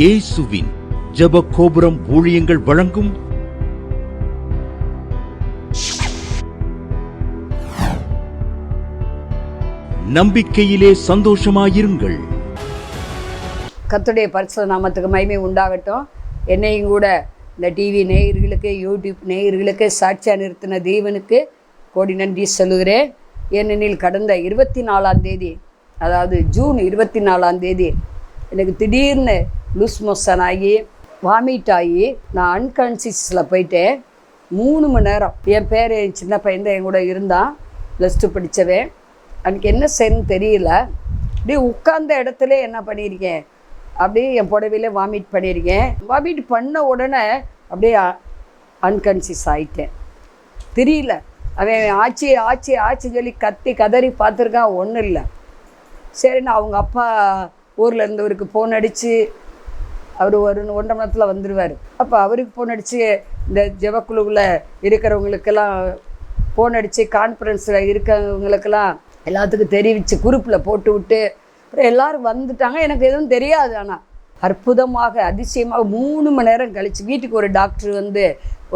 இயேசுவின் ஜெப கோபுரம் ஊழியங்கள் வழங்கும் நம்பிக்கையிலே சந்தோஷமாயிருங்கள். கத்துடைய பரிசு நாமத்துக்கு மகிமை உண்டாகட்டும். என்னையும் கூட இந்த டிவி நேயர்களுக்கு யூடியூப் நேயர்களுக்கு சாட்சியாக நிறுத்தின தேவனுக்கு கோடி நன்றி சொல்லுகிறேன். ஏனெனில் கடந்த இருபத்தி நாலாம் தேதி அதாவது ஜூன் இருபத்தி நாலாம் தேதி எனக்கு திடீர்னு லூஸ் மோஷன் ஆகி வாமிட் ஆகி நான் அன்கான்சியஸில் போயிட்டேன். மூணு மணி நேரம். என் பேர் என் சின்ன பையன் தான் என் கூட இருந்தான். ப்ளஸ் டூ படித்தவன். எனக்கு என்ன செய்யணும்னு தெரியல. அப்படியே உட்கார்ந்த இடத்துல என்ன பண்ணியிருக்கேன்? அப்படியே என் புடவையில வாமிட் பண்ணியிருக்கேன். வாமிட் பண்ண உடனே அப்படியே அன்கான்சியஸ் ஆகிட்டேன் தெரியல. அவன் ஆச்சி ஆச்சி ஆச்சி சொல்லி கத்தி கதறி பார்த்துருக்கான் ஒன்றும் இல்லை. சரி நான் அவங்க அப்பா ஊரில் இருந்தவருக்கு ஃபோன் அடித்து அவர் ஒரு ஒன்றரை மணி நேரத்தில் வந்துடுவார் அப்போ அவருக்கு ஃபோன் அடித்து இந்த ஜெபக்குழுவில் இருக்கிறவங்களுக்கெல்லாம் ஃபோன் அடித்து கான்ஃபரன்ஸில் இருக்கிறவங்களுக்கெல்லாம் எல்லாத்துக்கும் தெரிவித்து குரூப்பில் போட்டு விட்டு அப்புறம் எல்லோரும் வந்துட்டாங்க. எனக்கு எதுவும் தெரியாது ஆனால் அற்புதமாக அதிசயமாக மூணு மணி நேரம் கழித்து வீட்டுக்கு ஒரு டாக்டர் வந்து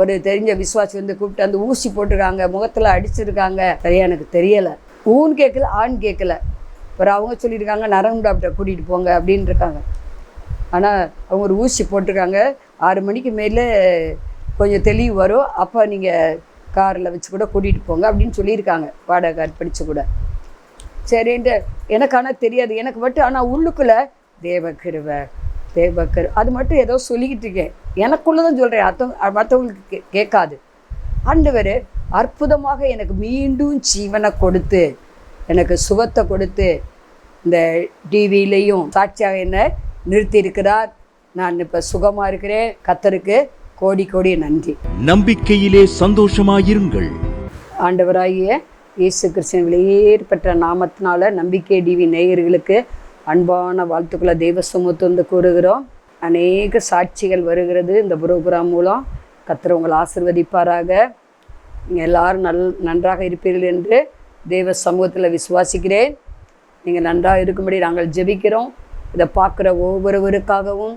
ஒரு தெரிஞ்ச விசுவாசி வந்து கூப்பிட்டு அந்த ஊசி போட்டிருக்காங்க முகத்தில் அடிச்சிருக்காங்க. சரியாக எனக்கு தெரியலை. ஊன் கேட்கல ஆண் கேட்கல. அப்புறம் அவங்க சொல்லியிருக்காங்க நரம்பு டாக்டரை கூட்டிகிட்டு போங்க அப்படின்னு இருக்காங்க. ஆனால் அவங்க ஒரு ஊசி போட்டிருக்காங்க. ஆறு மணிக்கு மேலே கொஞ்சம் தெளிவு வரும். அப்போ நீங்கள் காரில் வச்சு கூட கூட்டிகிட்டு போங்க அப்படின்னு சொல்லியிருக்காங்க. வாடகை கார் படித்து கூட. சரின்ட்டு எனக்கு ஆனால் தெரியாது. எனக்கு மட்டும் ஆனால் உள்ளுக்குள்ளே தேவக்கிருவ தேவக்கரு அது மட்டும் ஏதோ சொல்லிக்கிட்டு இருக்கேன். எனக்குள்ளே தான் சொல்கிறேன் அர்த்தம் மற்றவங்களுக்கு கே கேட்காது. ஆண்டவர் அற்புதமாக எனக்கு மீண்டும் ஜீவனை கொடுத்து எனக்கு சுகத்தை கொடுத்து இந்த டிவிலையும் சாட்சியாக என்ன நிறுத்தி இருக்கிறார் நான் இப்போ சுகமாக இருக்கிறேன். கத்தருக்கு கோடி கோடி நன்றி. நம்பிக்கையிலே சந்தோஷமாயிருங்கள். ஆண்டவராகிய இயேசு கிறிஸ்தன் பெற்ற நாமத்தினால நம்பிக்கை டிவி நேயர்களுக்கு அன்பான வாழ்த்துக்களை தெய்வ சமூகத்தை கூறுகிறோம். அநேக சாட்சிகள் வருகிறது இந்த புரோகிராம் மூலம். கர்த்தர் உங்களை ஆசிர்வதிப்பாராக. நீங்கள் எல்லாரும் நல் நன்றாக இருப்பீர்கள் என்று தெய்வ சமூகத்தில் விசுவாசிக்கிறேன். நீங்கள் நன்றாக இருக்கும்படி நாங்கள் ஜெபிக்கிறோம். இதை பார்க்குற ஒவ்வொருவருக்காகவும்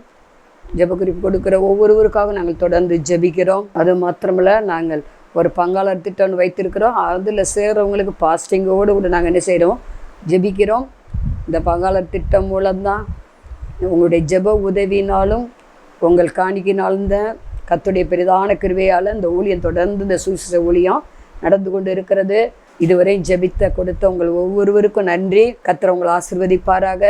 ஜெபக்குறிப்பு கொடுக்குற ஒவ்வொருவருக்காகவும் நாங்கள் தொடர்ந்து ஜெபிக்கிறோம். அது மாத்திரமில்ல நாங்கள் ஒரு பங்காளர் திட்டம்னு வைத்திருக்கிறோம். அதில் சேர்கிறவங்களுக்கு பாஸ்டிங்கோடு கூட நாங்கள் என்ன செய்கிறோம் ஜெபிக்கிறோம். இந்த பங்காளர் திட்டம் மூலம்தான் உங்களுடைய ஜெப உதவினாலும் உங்கள் காணிக்கினாலும் தான் கத்துடைய பெரிதான கிருவையால் இந்த ஊழியம் தொடர்ந்து இந்த சுவிசேஷ ஊழியம் நடந்து கொண்டு இருக்கிறது. இதுவரை ஜெபித்த கொடுத்த உங்கள் ஒவ்வொருவருக்கும் நன்றி. கத்துறவங்களை ஆசிர்வதிப்பாராக.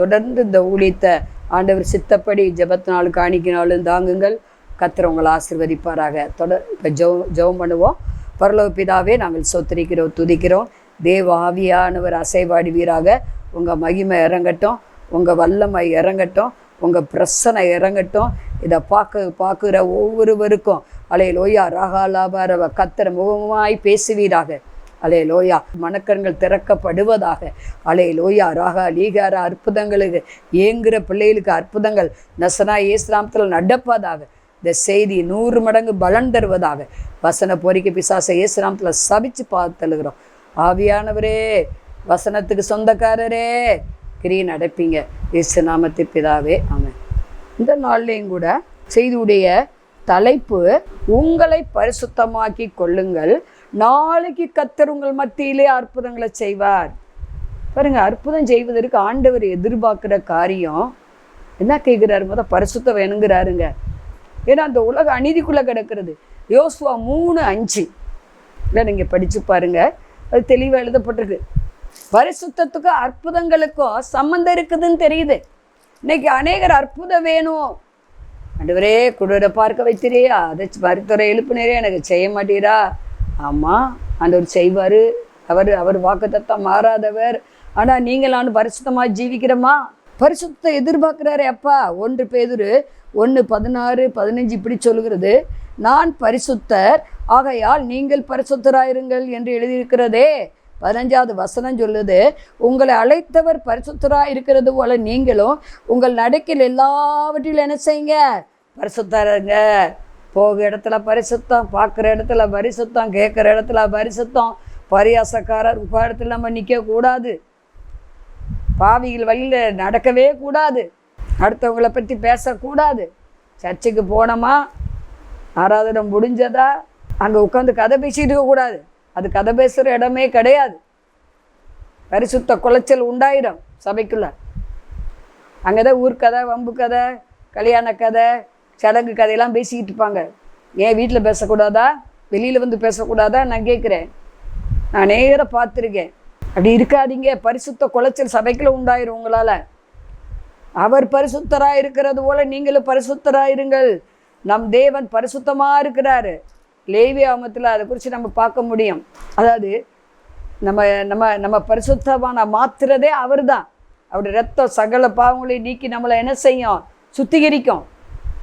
தொடர்ந்து இந்த ஊழியத்தை ஆண்டவர் சித்தப்படி ஜெபத்தினாலும் காணிக்கினாலும் தாங்குங்கள். கத்திர உங்களை ஆசிர்வதிப்பாராக. தொடர் இப்போ ஜெபம் ஜெபம் பண்ணுவோம். பரலோ பிதாவே நாங்கள் சொத்தரிக்கிறோம் துதிக்கிறோம். தேவ ஆவியானவர் அசைவாடுவீராக உங்கள் மகிமை இறங்கட்டும். உங்கள் வல்லமை இறங்கட்டும். உங்கள் பிரசனை இறங்கட்டும். இதை பார்க்க பார்க்குற ஒவ்வொருவருக்கும். அலே லோயா ராகாலாபாரவ கத்தர முகமாய் பேசுவீராக. அலே லோயா மணக்கண்கள் திறக்கப்படுவதாக. அலே லோயா ராகா லீகாரா அற்புதங்களுக்கு ஏங்குற பிள்ளைகளுக்கு அற்புதங்கள் நசனா ஏசுராமத்தில் நடப்பதாக. இந்த செய்தி நூறு மடங்கு பலன் தருவதாக. வசன பொறிக்க பிசாசை ஏசுராமத்தில் சபிச்சு பார்த்தழுகிறோம் ஆவியானவரே வசனத்துக்கு சொந்தக்காரரே கிரியை நடப்பீங்க. இயேசு நாமத்து பிதாவே அவன் இந்த நாள்லேயும் கூட செய்தியுடைய தலைப்பு உங்களை பரிசுத்தமாக்கி கொள்ளுங்கள். நாளைக்கு கத்தர் உங்கள் மத்தியிலே அற்புதங்களை செய்வார். பாருங்க அற்புதம் செய்வதற்கு ஆண்டவர் எதிர்பார்க்குற காரியம் என்ன கேட்குறாரு? முத பரிசுத்தம் வேணுங்கிறாருங்க. ஏன்னா அந்த உலக அநீதிக்குள்ளே கிடக்கிறது. யோசுவா மூணு அஞ்சு. இல்லை நீங்கள் படித்து பாருங்க. அது தெளிவாக எழுதப்பட்டிருக்கு. பரிசுத்தத்துக்கும் அற்புதங்களுக்கும் சம்மந்தம் இருக்குதுன்னு தெரியுது. இன்னைக்கு அநேகர் அற்புதம் வேணும். ஆண்டவரே குடரை பார்க்க வைத்திரியா அதை மருத்துவரை எழுப்பினரே எனக்கு செய்ய மாட்டீரா? ஆமாம் ஆண்டவர் செய்வார். அவர் அவர் வாக்குத்தத்தம் மாறாதவர். ஆனால் நீங்கள் நான் பரிசுத்தமாக ஜீவிக்கிறோமா? பரிசுத்தத்தை எதிர்பார்க்குறாரு அப்பா. ஒன்று பேதுரு ஒன்று பதினாறு பதினஞ்சு இப்படி சொல்லுகிறது. நான் பரிசுத்தர் ஆகையால் நீங்கள் பரிசுத்தராயிருங்கள் என்று எழுதியிருக்கிறதே. பதினஞ்சாவது வசனம் சொல்லுது உங்களை அழைத்தவர் பரிசுத்தராக இருக்கிறது போல நீங்களும் உங்கள் நடக்கில் எல்லாவற்றிலும் என்ன செய்யுங்க? பரிசுத்தருங்க போக இடத்துல பரிசுத்தம் பார்க்குற இடத்துல பரிசுத்தம் கேட்குற இடத்துல பரிசுத்தம். பரியாசக்காரர் உப்ப இடத்துல நம்ம நிற்கக்கூடாது. பாவிகள் வழியில் நடக்கவே கூடாது. அடுத்தவங்களை பற்றி பேசக்கூடாது. சர்ச்சுக்கு போனோமா? ஆராதனை முடிஞ்சதா? அங்கே உட்காந்து கதை பேசிட்டு இருக்கக்கூடாது. அது கதை பேசுகிற இடமே கிடையாது. பரிசுத்த குலைச்சல் உண்டாயிடும் சபைக்குள்ள. அங்கே தான் ஊர்க்கதை வம்பு கதை கல்யாண கதை சடங்கு கதையெல்லாம் பேசிக்கிட்டு இருப்பாங்க. ஏன் வீட்டில் பேசக்கூடாதா? வெளியில் வந்து பேசக்கூடாதா? நான் கேட்குறேன். நான் நேராக பார்த்துருக்கேன். அப்படி இருக்காதீங்க. பரிசுத்த குலைச்சல் சபைக்குள்ள உண்டாயிரும் உங்களால். அவர் பரிசுத்தராக இருக்கிறது போல நீங்களும் பரிசுத்தராக இருங்கள். நம் தேவன் பரிசுத்தமாக இருக்கிறாரு. லேவி ஆமத்தில் அதை குறித்து நம்ம பார்க்க முடியும். அதாவது நம்ம நம்ம நம்ம பரிசுத்தமான மாத்துறதே அவர் தான் அவருடைய ரத்தம் சகல பாவங்களையும் நீக்கி நம்மளை என்ன செய்யும்? சுத்திகரிக்கும்.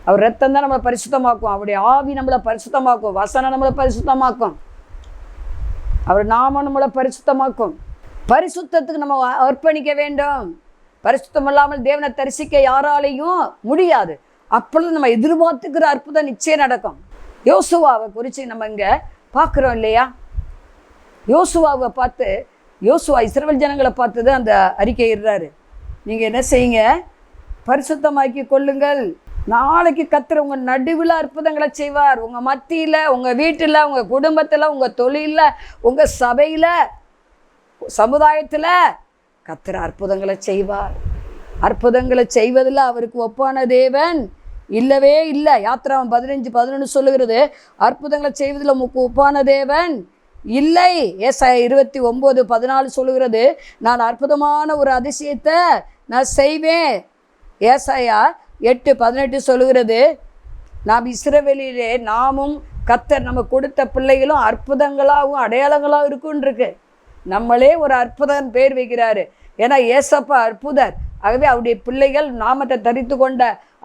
அவர் ரத்தம் தான் நம்மளை பரிசுத்தமாக்கும். அவருடைய ஆவி நம்மளை பரிசுத்தமாக்கும். வசனம் நம்மளை பரிசுத்தமாக்கும். அவர் நாம நம்மளை பரிசுத்தமாக்கும். பரிசுத்தத்துக்கு நம்ம அர்ப்பணிக்க வேண்டும். பரிசுத்தம் இல்லாமல் தேவனை தரிசிக்க யாராலையும் முடியாது. அப்பொழுது நம்ம எதிர்பார்த்துக்கிற அற்புதம் நிச்சயம் நடக்கும். யோசுவாவை குறித்து நம்ம இங்கே பார்க்குறோம் இல்லையா? யோசுவாவை பார்த்து யோசுவா இஸ்ரவேல் ஜனங்களை பார்த்து தான் அந்த அறிக்கை இடுறாரு. நீங்கள் என்ன செய்யுங்க? பரிசுத்தமாக்கி கொள்ளுங்கள். நாளைக்கு கத்துற உங்கள் நடுவில் அற்புதங்களை செய்வார். உங்கள் மத்தியில் உங்கள் வீட்டில் உங்கள் குடும்பத்தில் உங்கள் தொழிலில் உங்கள் சபையில் சமுதாயத்தில் கத்துற அற்புதங்களை செய்வார். அற்புதங்களை செய்வதில் அவருக்கு ஒப்பான தேவன் இல்லவே இல்லை. யாத்திராவன் பதினஞ்சு பதினொன்று சொல்லுகிறது அற்புதங்களை செய்வதில் உமக்கு ஒப்பான தேவன் இல்லை. ஏசாயா இருபத்தி ஒம்பது பதினாலு சொல்லுகிறது நான் அற்புதமான ஒரு அதிசயத்தை நான் செய்வேன். ஏசாயா எட்டு பதினெட்டு சொல்லுகிறது நாம் இஸ்ரவேலிலே நாமும் கத்தர் நம்ம கொடுத்த பிள்ளைகளும் அற்புதங்களாகவும் அடையாளங்களாகவும் இருக்குன்றிருக்கு. நம்மளே ஒரு அற்புதன் பேர் வைக்கிறாரு. ஏன்னா ஏசப்பா அற்புதர். ஆகவே அவருடைய பிள்ளைகள் நாமத்தை தரித்து கொண்ட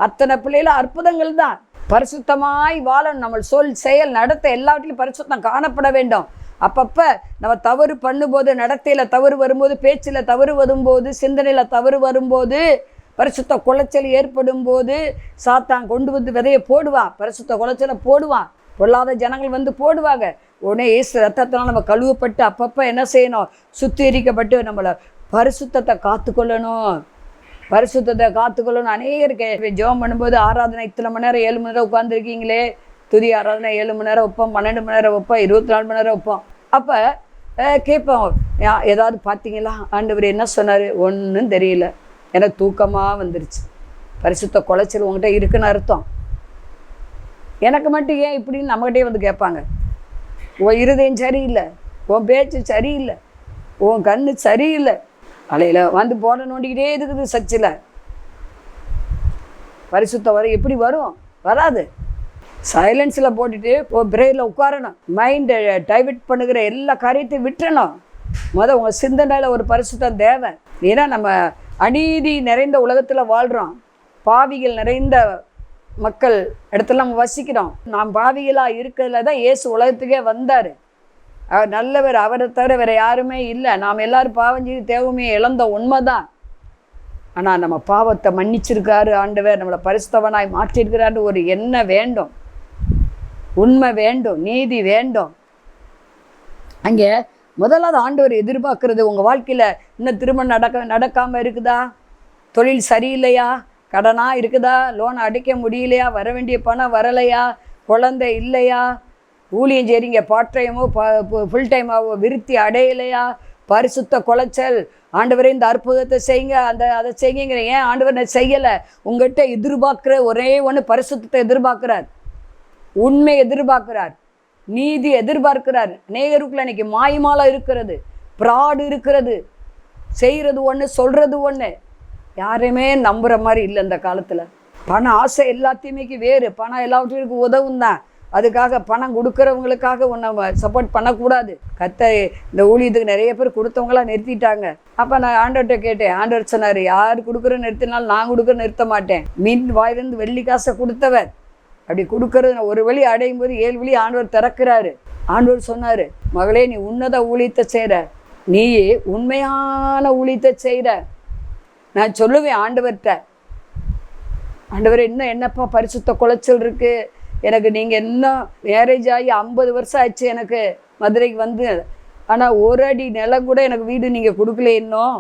அத்தனை பிள்ளைகளும் அற்புதங்கள் தான். பரிசுத்தமாய் வாழணும். நம்ம சொல் செயல் நடத்த எல்லாவற்றிலும் பரிசுத்தம் காணப்பட வேண்டும். அப்பப்போ நம்ம தவறு பண்ணும்போது நடத்தையில் தவறு வரும்போது பேச்சில் தவறு வரும்போது சிந்தனையில் தவறு வரும்போது பரிசுத்த குலைச்சல் ஏற்படும் போது சாத்தான் கொண்டு வந்து விதையை போடுவான் பரிசுத்த குலைச்சலை போடுவான் பொல்லாத ஜனங்கள் வந்து போடுவாங்க. உடனே ஏசு ரத்தத்தினால் நம்ம கழுவப்பட்டு அப்பப்போ என்ன செய்யணும்? சுத்திகரிக்கப்பட்டு நம்மளை பரிசுத்தத்தை காத்துக்கொள்ளணும். பரிசுத்தத்தை காத்துக்கொள்ளணும். அநேகருக்கு ஜெபம் பண்ணும்போது ஆராதனை இத்தனை மணி நேரம் ஏழு மணி நேரம் உட்காந்துருக்கீங்களே துதி ஆராதனை ஏழு மணி நேரம் வைப்போம் பன்னெண்டு மணி நேரம் வைப்போம் இருபத்தி நாலு மணி நேரம் வைப்போம். அப்போ கேட்போம். ஏதாவது பார்த்தீங்களா? ஆண்டவர் என்ன சொன்னார்? ஒன்றும் தெரியல. எனக்கு தூக்கமாக வந்துருச்சு. பரிசுத்த குலைச்சல் உங்ககிட்ட இருக்குன்னு அர்த்தம். எனக்கு மட்டும் ஏன் இப்படின்னு நம்மகிட்டே வந்து கேட்பாங்க. உன் இருதயம் சரியில்லை. உன் பேச்சு சரியில்லை. உன் கண்ணு சரியில்லை. அலையில் வந்து போட நோண்டிக்கிட்டே இருக்குது சர்ச்சில். பரிசுத்தம் வர எப்படி வரும்? வராது. சைலன்ஸில் போட்டுட்டு பிரேயில் உட்காரணும். மைண்டை டைவெர்ட் பண்ணுகிற எல்லா காரியத்தையும் விட்டுறணும். முத உங்கள் சிந்தனையில் ஒரு பரிசுத்தம் தேவை. ஏன்னா நம்ம அநீதி நிறைந்த உலகத்தில் வாழ்கிறோம் பாவிகள் நிறைந்த மக்கள் இடத்துல நம்ம வசிக்கிறோம். நாம் பாவிகளாக இருக்கிறதுல தான் இயேசு உலகத்துக்கே வந்தார். அவர் நல்லவர் அவரை தவிர வேறு யாருமே இல்லை. நாம் எல்லாரும் பாவம் செய்து தேவமே இழந்த உண்மை தான் ஆனால் நம்ம பாவத்தை மன்னிச்சிருக்காரு ஆண்டவர். நம்மளை பரிசுத்தவனாய் மாற்றியிருக்கிறாருன்னு ஒரு எண்ணம் வேண்டும். உண்மை வேண்டும் நீதி வேண்டும். அங்கே முதலாவது ஆண்டவர் எதிர்பார்க்கறது உங்கள் வாழ்க்கையில் இன்னும் திருமணம் நடக்க நடக்காமல் இருக்குதா? தொழில் சரியில்லையா? கடனாக இருக்குதா? லோன் அடைக்க முடியலையா? வர வேண்டிய பணம் வரலையா? குழந்தை இல்லையா? ஊழியம் சரிங்க பார்ட் டைமோ ஃபுல் டைமாவோ விருத்தி அடையலையா? பரிசுத்த குலைச்சல். ஆண்டவரே இந்த அற்புதத்தை செய்யுங்க. அந்த அதை செய்யுங்கிற ஏன் ஆண்டவர் நான் செய்யலை? உங்கள்கிட்ட எதிர்பார்க்குற ஒரே ஒன்று பரிசுத்தத்தை எதிர்பார்க்குறார். உண்மை எதிர்பார்க்குறார். நீதி எதிர்பார்க்கிறார். நேயருக்குள்ள இன்னைக்கு மாய்மாலம் இருக்கிறது. ப்ராடு இருக்கிறது. செய்கிறது ஒன்று சொல்கிறது ஒன்று யாரையுமே நம்புகிற மாதிரி இல்லை இந்த காலத்தில். பண ஆசை எல்லாத்தையுமே வேறு. பணம் எல்லாவற்றுக்கும் உதவும் தான். அதுக்காக பணம் கொடுக்குறவங்களுக்காக ஒன்று சப்போர்ட் பண்ணக்கூடாது. கத்த இந்த ஊழியத்துக்கு நிறைய பேர் கொடுத்தவங்களாம் நிறுத்திட்டாங்க. அப்போ நான் ஆண்டர்கிட்ட கேட்டேன். ஆண்டர் சொன்னார் யார் கொடுக்குற நிறுத்தினாலும் நான் கொடுக்குற நிறுத்த மாட்டேன். மீன் வாயிலிருந்து வெள்ளி காசை கொடுத்தவர். அப்படி கொடுக்கறது ஒரு வழி அடையும் போது ஏழு வழி ஆண்டவர் திறக்கிறாரு. ஆண்டவர் சொன்னார் மகளே நீ உன்னத ஊழியத்தை செய்கிற நீ உண்மையான ஊழியத்தை செய்கிற நான் சொல்லுவேன் ஆண்டவர்கிட்ட ஆண்டவர் இன்னும் என்னப்பா பரிசுத்த குலைச்சல் இருக்கு? எனக்கு நீங்கள் இன்னும் மேரேஜ் ஆகி ஐம்பது வருஷம் ஆச்சு எனக்கு மதுரைக்கு வந்து. ஆனால் ஒரு அடி நிலம் கூட எனக்கு வீடு நீங்கள் கொடுக்கல இன்னும்.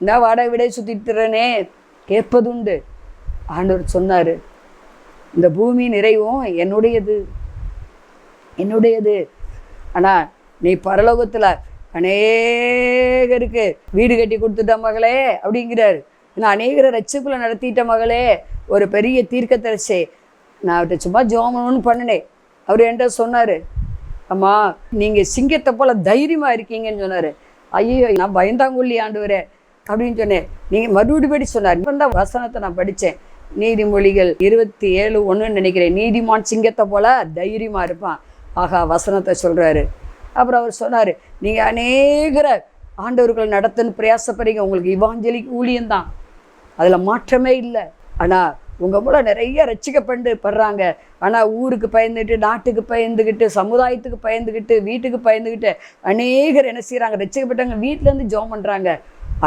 இந்த வாடகை விட சுற்றிட்டுறனே கேட்பதுண்டு. ஆண்டவர் சொன்னார் இந்த பூமி நிறைவும் என்னுடையது. என்னுடையது. ஆனால் நீ பரலோகத்தில் அநேகருக்கு வீடு கட்டி கொடுத்துட்ட மகளே அப்படிங்கிறார். நான் அநேகரை ரட்சிப்புல நடத்திட்ட மகளே ஒரு பெரிய தீர்க்கதரிசி. நான் அவர்கிட்ட சும்மா ஜோமனு பண்ணினேன். அவர் என்கிட்ட சொன்னார் அம்மா நீங்கள் சிங்கத்தை போல் தைரியமாக இருக்கீங்கன்னு சொன்னார். ஐயோ நான் பயந்தாங்குள்ளி வரேன் அப்படின்னு சொன்னேன். நீங்கள் மறுபடிபடி சொன்னார். இப்போ தான் வசனத்தை நான் படித்தேன் நீதிமொழிகள் இருபத்தி ஏழு ஒன்றுன்னு நினைக்கிறேன். நீதிமான் சிங்கத்தை போல தைரியமாக இருப்பான். ஆகா வசனத்தை சொல்கிறாரு அப்புறம் அவர் சொன்னார் நீங்கள் அநேகர ஆண்டவர்கள் நடத்துன்னு பிரயாசப்படுறீங்க. உங்களுக்கு இவாஞ்சலிக் ஊழியம்தான் அதில் மாற்றமே இல்லை. ஆனால் உங்கள் மூலம் நிறைய ரசிக்கப்பண்டு படுறாங்க. ஆனால் ஊருக்கு பயந்துக்கிட்டு நாட்டுக்கு பயந்துக்கிட்டு சமுதாயத்துக்கு பயந்துக்கிட்டு வீட்டுக்கு பயந்துக்கிட்டு அநேகர் என்ன செய்கிறாங்க ரசிக்கப்பட்டவங்க வீட்டிலேருந்து ஜோம் பண்ணுறாங்க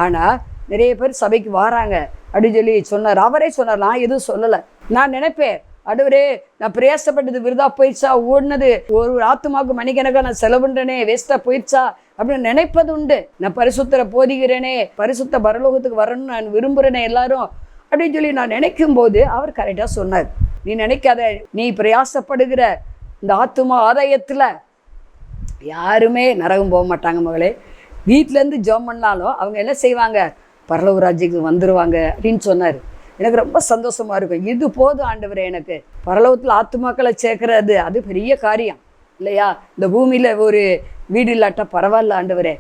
ஆனால் நிறைய பேர் சபைக்கு வராங்க அப்படின்னு சொல்லி சொன்னார். அவரே சொன்னார் நான் எதுவும் சொல்லலை. நான் நினைப்பேன் அடுவரே நான் பிரயாசப்பட்டது விருதா போயிடுச்சா? ஓடினது ஒரு ஆத்துமாவுக்கு மணிக்கணக்காக நான் செலவுன்றனே வேஸ்ட்டாக போயிடுச்சா? அப்படின்னு நினைப்பது உண்டு. நான் பரிசுத்தரை போதிக்கிறேனே பரிசுத்த பரலோகத்துக்கு வரணும்னு நான் விரும்புகிறேனே எல்லாரும் அப்படின்னு சொல்லி நான் நினைக்கும் போது அவர் கரெக்டாக சொன்னார். நீ நினைக்காத நீ பிரயாசப்படுகிற இந்த ஆத்துமா ஆதாயத்தில் யாருமே நரகம் போக மாட்டாங்க மகளே. வீட்டிலேருந்து ஜெபம் பண்ணாலும் அவங்க என்ன செய்வாங்க? பரலோக ராஜ்யத்துக்கு வந்துடுவாங்க அப்படின்னு சொன்னார். எனக்கு ரொம்ப சந்தோஷமாக இருக்கும். இது போதும் ஆண்டவரே எனக்கு பரலோகத்தில் ஆத்துமாக்களை சேர்க்கறது அது பெரிய காரியம். இல்லையா? இந்த பூமியில் ஒரு வீடு இல்லாட்டா பரவாயில்ல ஆண்டவரே.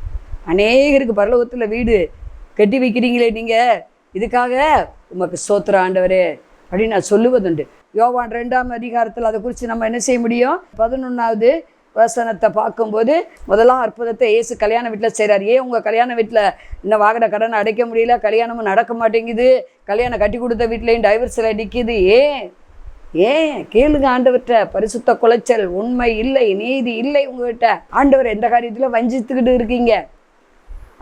அநேகருக்கு பரலோகத்தில் வீடு கட்டி வைக்கிறீங்களே நீங்கள் இதுக்காக உமக்கு சோத்திர ஆண்டவரே அப்படின்னு நான் சொல்லுவதுண்டு. யோவான் ரெண்டாம் அதிகாரத்தில் அதை குறித்து நம்ம என்ன செய்ய முடியும்? பதினொன்றாவது வசனத்தை பார்க்கும்போது முதலாம் அற்புதத்தை இயேசு கல்யாண வீட்டில் செய்கிறார் ஏன் உங்கள் கல்யாண வீட்டில் இன்னும் வாகன கடனை அடைக்க முடியல? கல்யாணமும் நடக்க மாட்டேங்குது. கல்யாணம் கட்டி கொடுத்த வீட்லேயும் டைவர்ஸில் நிற்கிது ஏன்? ஏன்? கேளுங்க ஆண்டவர்கிட்ட. பரிசுத்த குலைச்சல் உண்மை இல்லை நீதி இல்லை உங்ககிட்ட. ஆண்டவர் எந்த காரியத்தில் வஞ்சித்துக்கிட்டு இருக்கீங்க.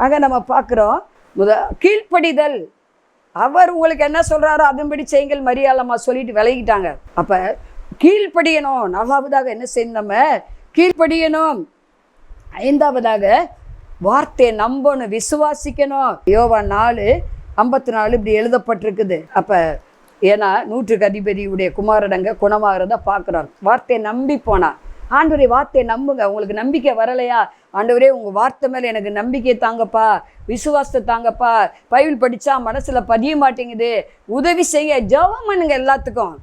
ஆக நம்ம பார்க்குறோம் முத கீழ்ப்படிதல். அவர் உங்களுக்கு என்ன சொல்கிறாரோ அதன்படி செய்யுங்கள். மரியாதமாக சொல்லிட்டு விலகிட்டாங்க. அப்போ கீழ்ப்படியணும். நாலாவதாக என்ன செய்யணும் நம்ம? கீழ்ப்படியணும். ஐந்தாவதாக வார்த்தையை நம்பணும் விசுவாசிக்கணும். யோவா நாலு ஐம்பத்தி நாலு இப்படி எழுதப்பட்டிருக்குது. அப்போ ஏன்னா நூற்றுக்கு அதிபதியுடைய குமாரடங்க குணமாகிறத பார்க்குறோம் வார்த்தையை நம்பி போனா. ஆண்டவரே வார்த்தையை நம்புங்க. உங்களுக்கு நம்பிக்கை வரலையா? ஆண்டவரே உங்கள் வார்த்தை மேலே எனக்கு நம்பிக்கை தாங்கப்பா. விசுவாசத்தை தாங்கப்பா. பைபிள் படித்தா மனசில் பதிய மாட்டேங்குது. உதவி செய்ய ஜெபம் பண்ணுங்க எல்லாத்துக்கும்.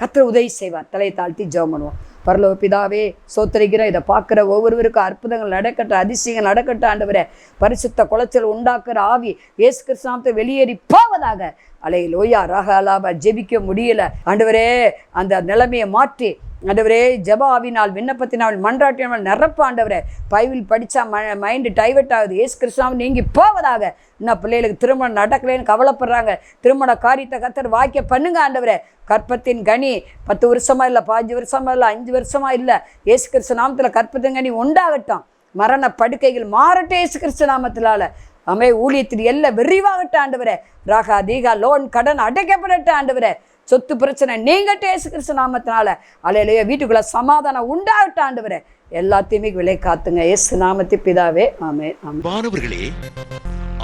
கத்திர உதவி செய்வார். தலையை தாழ்த்தி ஜெபம் பண்ணுவோம். பரலோக பிதாவே சோத்தரிக்கிறோம் இதை பார்க்குற ஒவ்வொருவருக்கும் அற்புதங்கள் நடக்கட்டும் அதிசயங்கள் நடக்கட்டும் ஆண்டவரே பரிசுத்த குளச்சல் உண்டாக்குற ஆவி இயேசு கிருஷ்ணாமத்தை வெளியேறி போவதாக அலை லோயா ராகாலாபா ஜெபிக்க முடியல. ஆண்டவரே அந்த நிலைமையை மாற்றி ஆண்டவரே ஜபாவினால் விண்ணப்பத்தினால் மன்றாட்டினால் நிரப்பாண்டவரே பைபிள் படித்தா ம மைண்டு டைவெர்ட் ஆகுது. ஏசு கிருஷ்ணாவும் நீங்கி போவதாக. இன்னும் பிள்ளைகளுக்கு திருமணம் நடக்கலைன்னு கவலைப்படுறாங்க. திருமண காரியத்தை கத்தர் வாக்கிய பண்ணுங்க ஆண்டவரே. கற்பத்தின் கனி பத்து வருஷமாக இல்லை பாஞ்சு வருஷமா இல்லை அஞ்சு வருஷமா இல்லை. ஏசு கிறிஸ்து நாமத்தில் கற்பத்தின் கனி உண்டாகட்டும். மரண படுக்கைகள் மாறட்டும் ஏசு கிறிஸ்து நாமத்தினால. அமே ஊழியத்தில் எல்லாம் விரிவாகட்டும் ஆண்டவரே. ராகா தீகா லோன் கடன் அடைக்கப்படட்டும் ஆண்டவரே. சொத்து பிரச்சனை. நீங்கள் ஏசு கிறிஸ்து நாமத்தினால அலையிலேயே வீட்டுக்குள்ள சமாதானம் உண்டாகட்டும் ஆண்டவரே. எல்லாத்தையுமே விலை காத்துங்க. ஏசு நாமத்தி பிதாவே ஆமே மாணவர்களே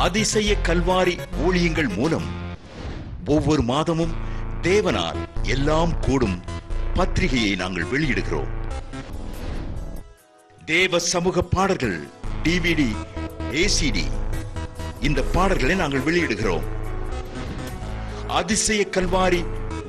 அதிசய கல்வாரி ஊழியங்கள் மூலம் ஒவ்வொரு மாதமும் தேவனால் எல்லாம் கூடும் பத்திரிகையை நாங்கள் வெளியிடுகிறோம். தேவ சமூக பாடல்கள் டிவிடி ஏசிடி இந்த பாடல்களை நாங்கள் வெளியிடுகிறோம். அதிசய கல்வாரி